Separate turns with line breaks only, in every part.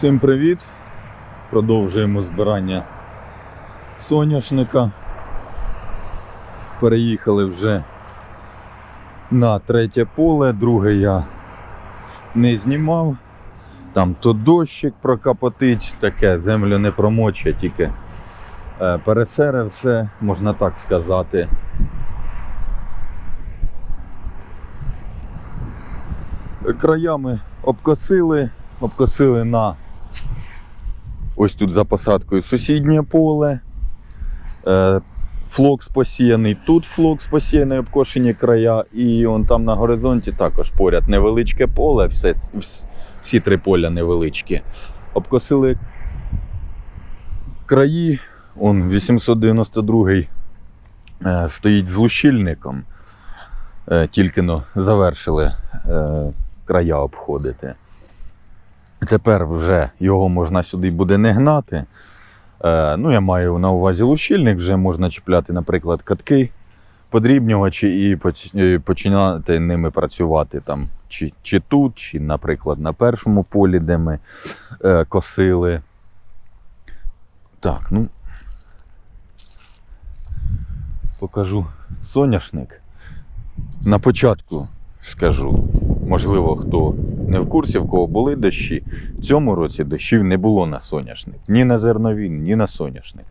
Всім привіт! Продовжуємо збирання соняшника. Переїхали вже на третє поле, друге я не знімав. Там то дощик прокапотить, таке, землю не промоче, тільки е, пересере все, можна так сказати. Краями обкосили, обкосили на ось тут за посадкою сусіднє поле. Е, Флокс посіяний, тут флокс посіяний, обкошені края, і он там на горизонті також поряд невеличке поле, все, вс- всі три поля невеличкі. Обкосили краї, он 892 е, стоїть з лущильником. Е, тільки но завершили края обходити. Тепер вже його можна сюди буде не гнати. Е, ну, я маю на увазі лущильник, вже можна чіпляти, наприклад, катки подрібнювачі і починати ними працювати там, чи, чи тут, чи, наприклад, на першому полі, де ми е, косили. Так, ну. Покажу соняшник. На початку скажу, можливо, хто не в курсі, в кого були дощі. В цьому році дощів не було на соняшник. Ні на зерновін, ні на соняшник.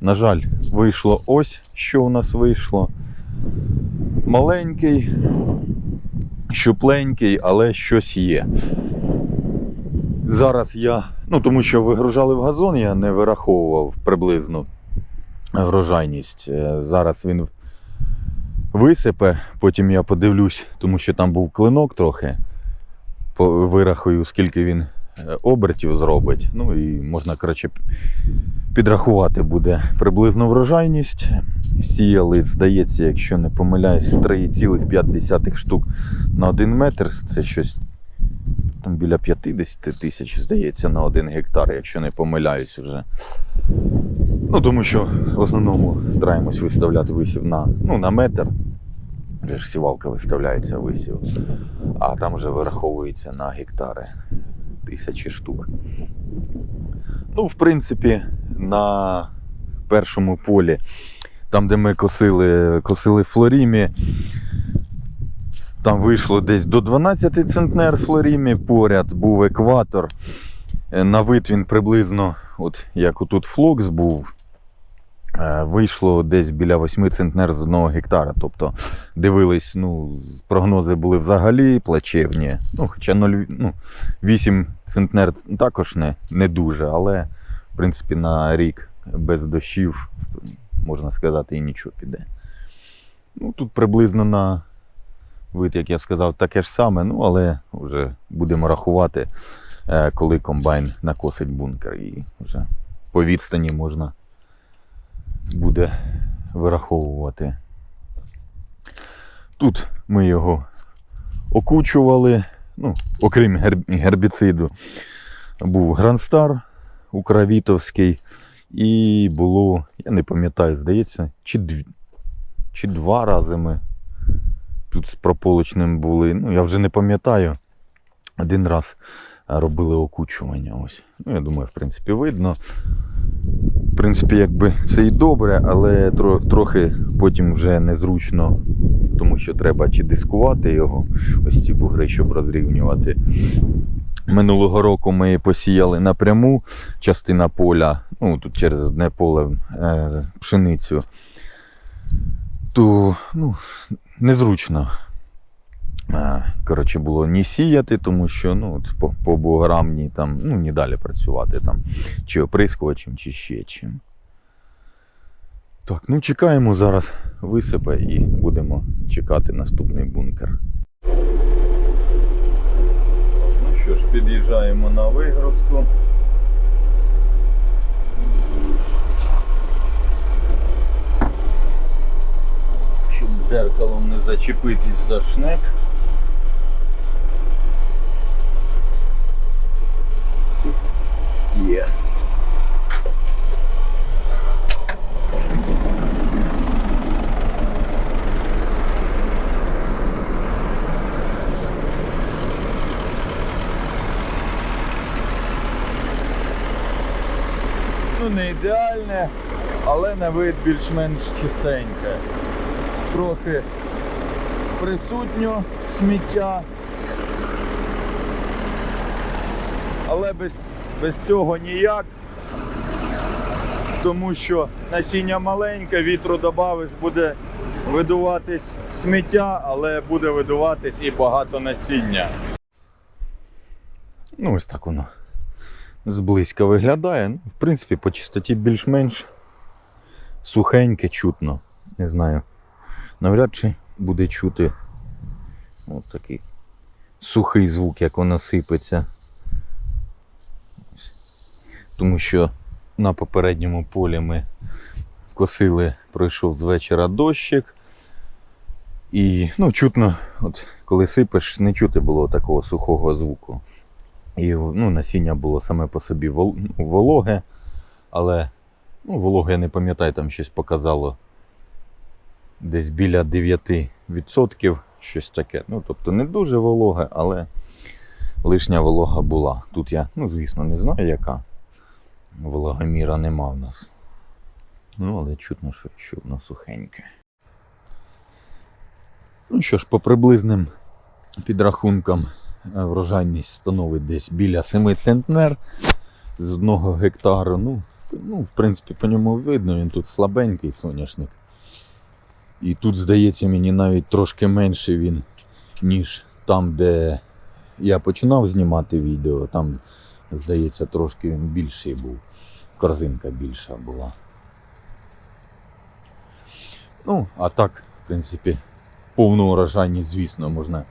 На жаль, вийшло ось, що у нас вийшло. Маленький, щупленький, але щось є. Зараз я, ну тому що вигружали в газон, я не вираховував приблизно врожайність. Е, Зараз він висипе, потім я подивлюсь, тому що там був клинок трохи. Вирахую, скільки він е, обертів зробить. Ну і можна, коротше, підрахувати буде приблизно врожайність. Сіяли, здається, якщо не помиляюсь, 3,5 штук на 1 метр. Це щось там біля 50 тисяч, здається, на 1 гектар, якщо не помиляюсь вже. Ну, тому що в основному стараємось виставляти висів на, ну, на метр. Де ж сівалка виставляється висів, а там вже вираховується на гектари тисячі штук. Ну, в принципі, на першому полі, там, де ми косили, косили флорімі, там вийшло десь до 12 центнер флорімі, поряд був екватор. Е, На вид він приблизно, от як отут флокс був, вийшло десь біля 8 центнер з одного гектара. Тобто дивились, ну, прогнози були взагалі плачевні. Ну, хоча 0, ну, 8 центнер також не, не дуже, але в принципі на рік без дощів, можна сказати, і нічого піде. Ну, тут приблизно на вид, як я сказав, таке ж саме, ну але вже будемо рахувати, е, коли комбайн накосить бункер і вже по відстані можна буде вираховувати. Тут ми його окучували, ну, окрім гербіциду, був Грандстар Укравітовський, і було, я не пам'ятаю, здається, чи, дв... чи два рази ми тут з прополочним були. Ну, я вже не пам'ятаю. Один раз робили окучування. Ось. Ну, я думаю, в принципі, видно. В принципі, якби це і добре, але тро, трохи потім вже незручно, тому що треба чи дискувати його, ось ці бугри, щоб розрівнювати. Минулого року ми посіяли напряму частина поля, ну тут через одне поле е, пшеницю. То ну, незручно. Коротше, було ні сіяти, тому що ну, по, по буграм ні, там, ну, ні далі працювати там, чи оприскувачем, чи ще чим. Так, ну чекаємо зараз висипе і будемо чекати наступний бункер. Ну що ж, під'їжджаємо на вигрузку. Щоб дзеркалом не зачепитись за шнек. Є. Ну, не ідеальне, але на вид більш-менш чистеньке. Трохи присутньо сміття. Але без, без цього ніяк. Тому що насіння маленьке, вітру додавиш, буде видуватись сміття, але буде видуватись і багато насіння. Ну, ось так воно зблизька виглядає. Ну, В принципі, по чистоті більш-менш сухеньке чутно. Не знаю. Навряд чи буде чути от такий сухий звук, як воно сипеться. Тому що на попередньому полі ми косили, пройшов з вечора дощик. І ну, чутно, от, коли сипеш, не чути було такого сухого звуку. І ну, насіння було саме по собі ну, вологе, але ну, вологе я не пам'ятаю, там щось показало десь біля 9%, щось таке. Ну, тобто не дуже вологе, але лишня волога була. Тут я, ну, звісно, не знаю, яка вологоміра нема в нас. Ну, але чутно, що, що воно сухеньке. Ну що ж, по приблизним підрахункам е, врожайність становить десь біля 7 центнер з одного гектару. Ну, ну, в принципі, по ньому видно, він тут слабенький соняшник. І тут, здається, мені навіть трошки менше він, ніж там, де я починав знімати відео. Там, здається, трошки він більший був. Корзинка більша була. Ну, а так, в принципі, повну урожайність, звісно, можна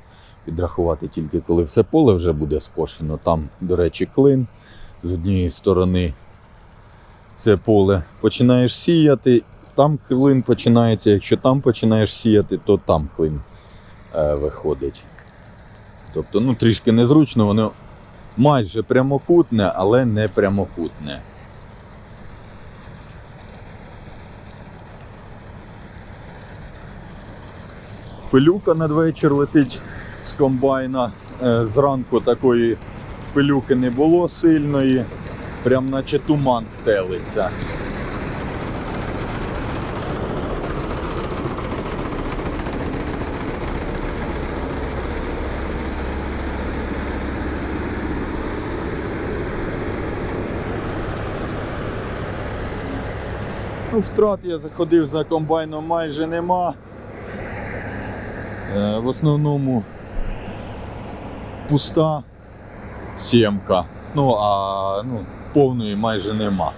підрахувати тільки коли все поле вже буде скошено. Там, до речі, клин з однієї сторони це поле починаєш сіяти, там клин починається. Якщо там починаєш сіяти, то там клин е, виходить. Тобто, ну, трішки незручно, воно майже прямокутне, але не прямокутне. Пилюка надвечір летить з комбайна. Е, Зранку такої пилюки не було сильної, прям наче туман стелиться. Ну, втрат я заходив за комбайном майже нема. Е, В основному пуста сімка. Ну, а ну, повної майже нема.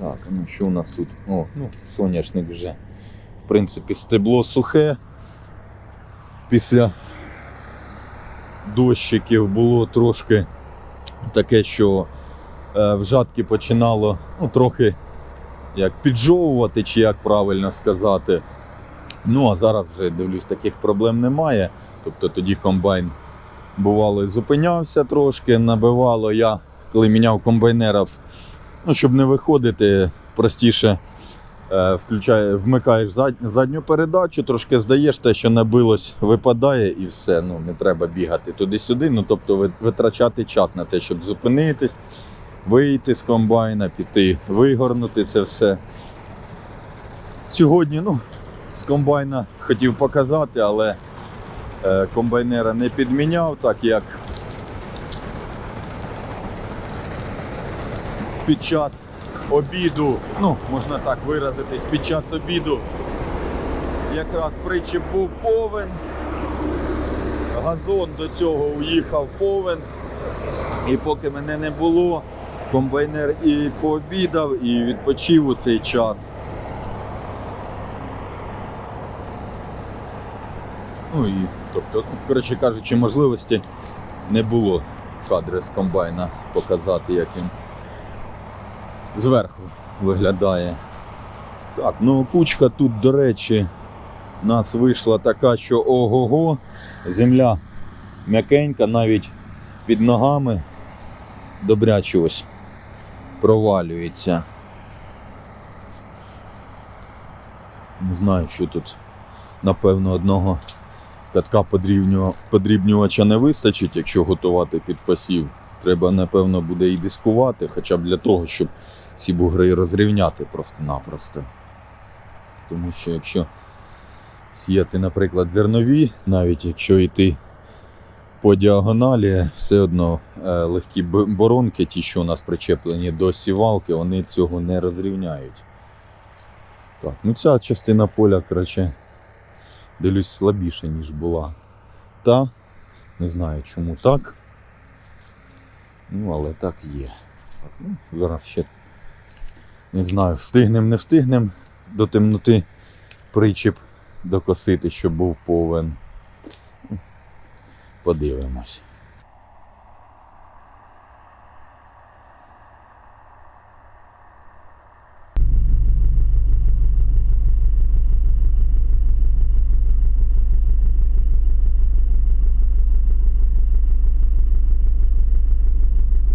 Так, ну що у нас тут? О, ну, соняшник вже. В принципі, стебло сухе. Після дощиків було трошки таке, що е, в жатки починало ну, трохи як піджовувати, чи як правильно сказати. Ну, а зараз вже дивлюсь, таких проблем немає. Тобто тоді комбайн бувало зупинявся трошки, набивало я, коли міняв комбайнера, ну, щоб не виходити, простіше е, включає, вмикаєш задню передачу, трошки здаєш те, що набилось, випадає і все. Ну, не треба бігати туди-сюди. Ну, тобто витрачати час на те, щоб зупинитись, вийти з комбайна, піти, вигорнути це все. Сьогодні, ну, з комбайна хотів показати, але е, комбайнера не підміняв, так як під час обіду, ну, можна так виразитись, під час обіду якраз причіп був повен. Газон до цього уїхав повен. І поки мене не було, комбайнер і пообідав, і відпочив у цей час. Ну і, тобто, коротше кажучи, можливості не було кадри з комбайна показати, як він зверху виглядає. Так, ну кучка тут, до речі, у нас вийшла така, що ого-го, земля м'якенька, навіть під ногами добряче провалюється. Не знаю, що тут, напевно, одного катка подрібнювача не вистачить, якщо готувати під посів. Треба, напевно, буде і дискувати, хоча б для того, щоб ці бугри розрівняти просто-напросто. Тому що якщо сіяти, наприклад, зернові, навіть якщо йти по діагоналі, все одно е, легкі боронки, ті, що у нас причеплені до сівалки, вони цього не розрівняють. Так, ну ця частина поля, коротше, дивлюсь слабіша, ніж була. Та, не знаю чому так. Ну, але так є. Ну, зараз ще не знаю, встигнем, не встигнем до темноти причіп докосити, щоб був повен. Подивимось.